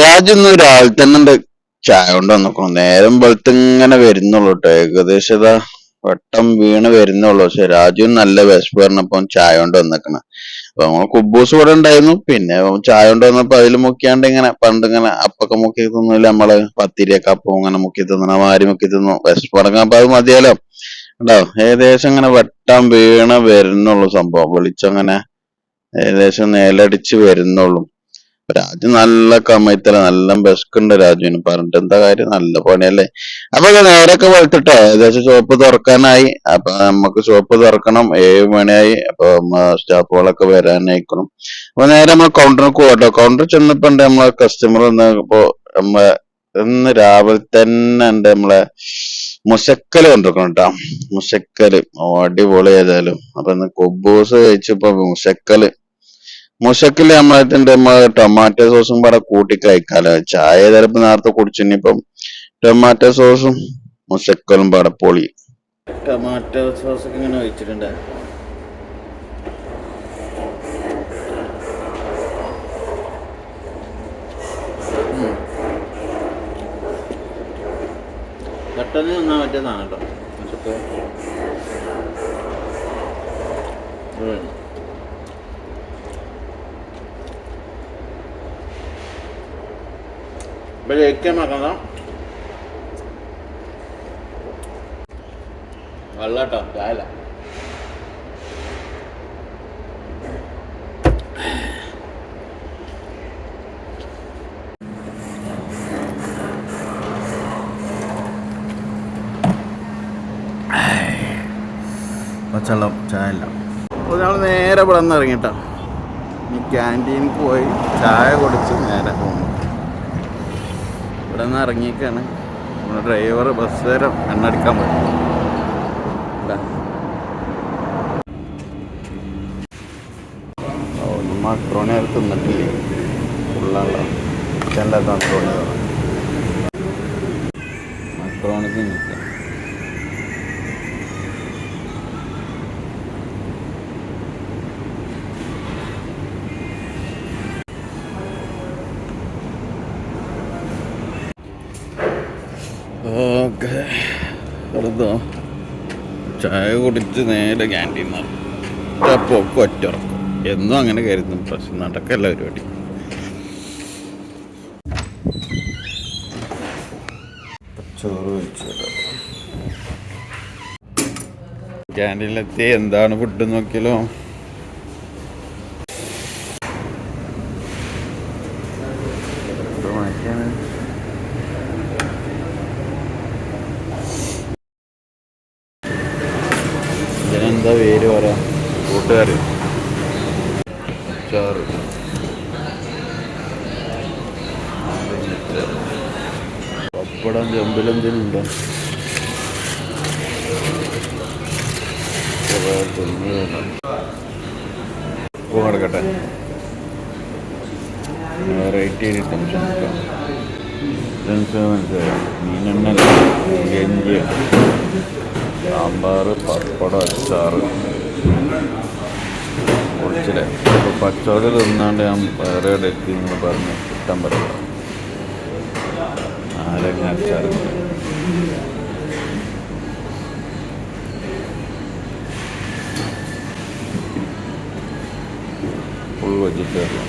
രാജു ഇന്ന് രാവിലെ തന്നെ ഉണ്ട് ചായ കൊണ്ട് വന്നേക്കണം. നേരം വെളുത്ത് ഇങ്ങനെ വരുന്നുള്ളൂ കേട്ടോ ഏകദേശം ഇതാ വട്ടം വീണ് വരുന്നുള്ളൂ. പക്ഷെ രാജു നല്ല വിശപ്പ് പറഞ്ഞപ്പോ ചായ കൊണ്ട് വന്നേക്കണം. അപ്പൊ നമ്മൾ കുബൂസ് ഇവിടെ ഉണ്ടായിരുന്നു. പിന്നെ ചായ കൊണ്ട് വന്നപ്പോ അതിൽ മുക്കിയാണ്ട് ഇങ്ങനെ പണ്ട് ഇങ്ങനെ അപ്പൊക്കെ മുക്കി തിന്നില്ല നമ്മൾ പത്തിരിയൊക്കെ അപ്പം ഇങ്ങനെ മുക്കി തിന്നണ മാരി മുക്കി തിന്നു. വിശപ്പ് പറഞ്ഞപ്പോ അപ്പൊ അത് മതിയല്ലോ. ഉണ്ടാവും ഏകദേശം ഇങ്ങനെ വട്ടം വീണ് വരുന്നുള്ളൂ സംഭവം. വിളിച്ചങ്ങനെ ഏകദേശം നേലടിച്ച് വരുന്നുള്ളൂ. രാജു നല്ല കമയത്തല നല്ല ബെസ്കുണ്ട് രാജുവിന്. പറഞ്ഞിട്ട് എന്താ കാര്യം? നല്ല പണിയല്ലേ? അപ്പൊ നേരൊക്കെ വെളുത്തിട്ടോ? ഏകദേശം ഷോപ്പ് തുറക്കാനായി. അപ്പൊ നമുക്ക് ഷോപ്പ് തുറക്കണം. ഏഴ് മണിയായി. അപ്പൊ സ്റ്റാഫുകളൊക്കെ വരാനായിക്കണം. അപ്പൊ നേരെ നമ്മൾ കൗണ്ടറിന് പോകട്ടോ കൗണ്ടർ ചെന്നപ്പോ നമ്മളെ കസ്റ്റമർ ഇപ്പോ നമ്മളെ ഇന്ന് രാവിലെ തന്നെ ഉണ്ട് നമ്മളെ മുശക്കൽ കൊണ്ടിരിക്കണം കേട്ടോ മുശക്കൽ അടിപൊളി ഏതായാലും. അപ്പൊ ഇന്ന് കൊബൂസ് കഴിച്ചപ്പോ മുശക്കൽ മുശക്കിൽ നമ്മളതിന്റെ നമ്മളെ ടൊമാറ്റോ സോസും കൂടെ കൂട്ടി കഴിക്കാലോ? ചായ ചിലപ്പോ നേരത്തെ കുടിച്ചിനിപ്പം ടൊമാറ്റോ സോസും മുശക്കലും പാടെ പൊളി. ടൊമാറ്റോ സോസ് ഇങ്ങനെ ഒഴിച്ചിട്ടുണ്ട്. പെട്ടെന്ന് തിന്നാൻ പറ്റിയതാണ് കേട്ടോ. ജയിക്കാൻ മറന്നോ വെള്ളട്ടോ ചായല പച്ചവെള്ളം ചായല്ല അപ്പോൾ ഞങ്ങൾ നേരെ ഇവിടെ നിന്ന് ഇറങ്ങിട്ടോ. ഈ ക്യാന്റീനിൽ പോയി ചായ കുടിച്ച് നേരെ പോകുന്നു ഇവിടെ നിന്ന് ഇറങ്ങിയൊക്കെയാണ് നമ്മുടെ ഡ്രൈവർ ബസ് നേരം എണ്ണടിക്കാൻ പറ്റും മക്രോണി അത് തിന്നിട്ടില്ലേ ഫുള്ളാണല്ലോ മക്രോണി മക്രോണി ഓക്കെ. വെറുതെ ചായ കുടിച്ച് നേരെ ക്യാന്റീൻ പോക്കും ഒറ്ററക്കും എന്നും അങ്ങനെ കരുതും പക്ഷെ നടക്കല്ല പരിപാടി. ചോറ് വെച്ചത് ക്യാന്റീനിലെത്തി എന്താണ് ഫുഡ് നോക്കിയാലോ? ഇതിനെന്താ പേര് പറ കൂട്ടുകാർ ചാറ്. പപ്പടം ചെമ്പിലെന്തിനുണ്ടോ ഉപ്പ് കിടക്കട്ടെ. വെറൈറ്റി ഐറ്റംസ് മനസ്സിലായി? മീനെണ്ണ ഗഞ്ചി സാമ്പാർ പപ്പടം അച്ചാർ പൊളിച്ചില്ലേ? അപ്പോൾ പച്ചവട തിന്നാണ്ട് ഞാൻ വേറെ ഇടയ്ക്ക് നിങ്ങൾ പറഞ്ഞ് കിട്ടാൻ പറ്റില്ല. നാരങ്ങ അച്ചാർ ഫുൾ വെജിറ്റേറിയൻ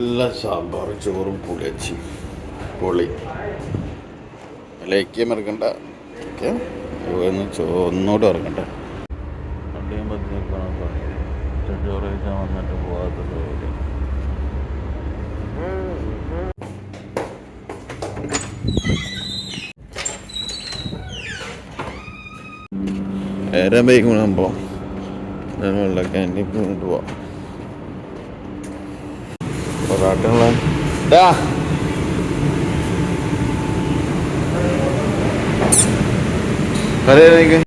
നല്ല സാമ്പാർ ചോറും പുലച്ചി പൊളി. ലേക്കിയം ഇറക്കണ്ട ഓക്കെ. ഒന്നുകൂടെ ഇറക്കണ്ട വണ്ടിയും പതിനേക്കാണ് ചോറ് കഴിക്കാൻ വന്നിട്ട് പോകാത്ത ജോലി. ഏറെ ഞാൻ വെള്ളക്കാന്റെ പോവാം. പൊറാട്ടുള്ള ഡാ കറിയായിരിക്കും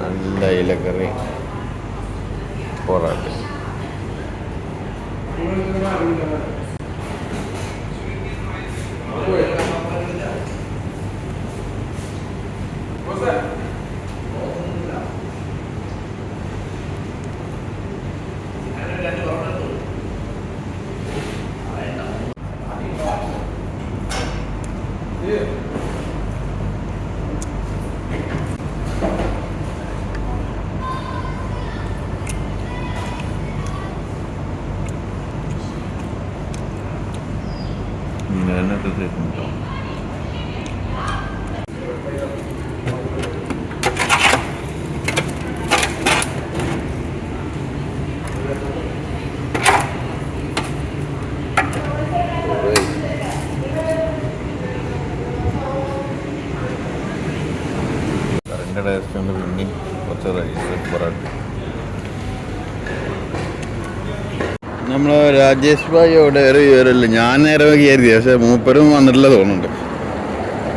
നല്ല ഇലക്കറി. പൊറാട്ട ഞാനൊക്കെ തരുന്നുണ്ടോ കറിന്റെ ടേസ്റ്റ് കൊണ്ട് പിന്നെ കുറച്ച് റൈസ് പൊറാട്ട. നമ്മൾ രാജേഷ് ഭായി അവിടെ ഏറെ കയറില്ല ഞാൻ നേരെ കയറി പക്ഷേ മൂപ്പരും വന്നിട്ടില്ല തോന്നുന്നുണ്ട്.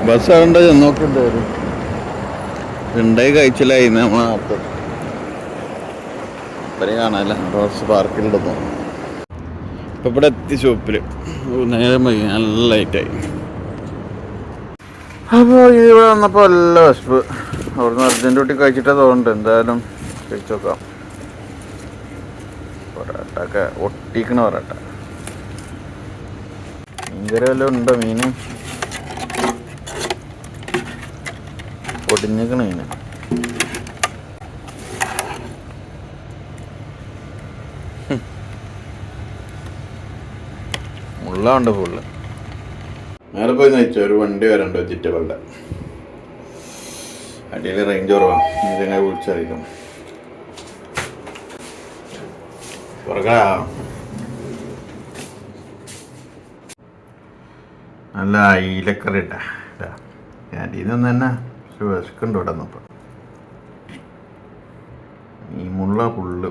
ബസ് അവിടെ നോക്കണ്ടായിരുന്നു ഉണ്ടായി കഴിച്ചില്ലായി നമ്മളെ നാട്ടിൽ. ഇവരെ കാണാനല്ല റോഡ്സ് തോന്നുന്നു ഇപ്പം. ഇവിടെ എത്തി ഷോപ്പിൽ നേരം വൈകി നല്ല ലൈറ്റായി അപ്പോൾ ഇവിടെ വന്നപ്പോൾ നല്ല വിശപ്പ്. അവിടുന്ന് അർജന്റ് കുട്ടി കഴിച്ചിട്ടേ തോന്നുന്നുണ്ട്. എന്തായാലും കഴിച്ചു നോക്കാം. പൊറാട്ട ഒട്ടിക്കണ പൊറാട്ട മീൻകറി വല്ലതും ഉണ്ടോ മീന്? പൊടിഞ്ഞിക്കണ മീന്. മുള്ളുണ്ട് ഫുള്ള്. നേരെ പോയി നയിച്ചു? ഒരു വണ്ടി വരണ്ടോ? ചുറ്റവളുടെ. അടിയിൽ റേഞ്ച് കുറവാണ് ഇതെങ്ങനെ വിളിച്ചറിയിക്കും. നല്ല അയിലക്കറി ഇട്ടാ. ക്യാന്റീനൊന്നും തന്നെ പക്ഷെ വിശക്കുണ്ട് ഇവിടെ നിന്നപ്പോൾ ഈ മുള്ള ഫുള്ള്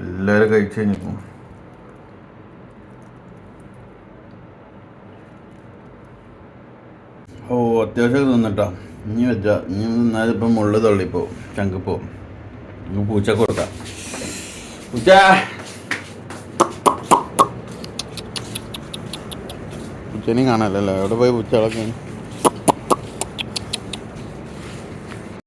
എല്ലാവരും കഴിച്ചു കഴിഞ്ഞിരിക്കും ഓ അത്യാവശ്യമൊക്കെ തിന്നിട്ടോ. ഇനി വെച്ചാ ഇനി തിന്നാലിപ്പം മുള്ളു തള്ളിപ്പോ ചങ്കിപ്പോ പൂച്ച കൊടുക്കാം. പൂച്ച പൂച്ചനെയും കാണാനല്ലോ എവിടെ പോയി പൂച്ചകളൊക്കെ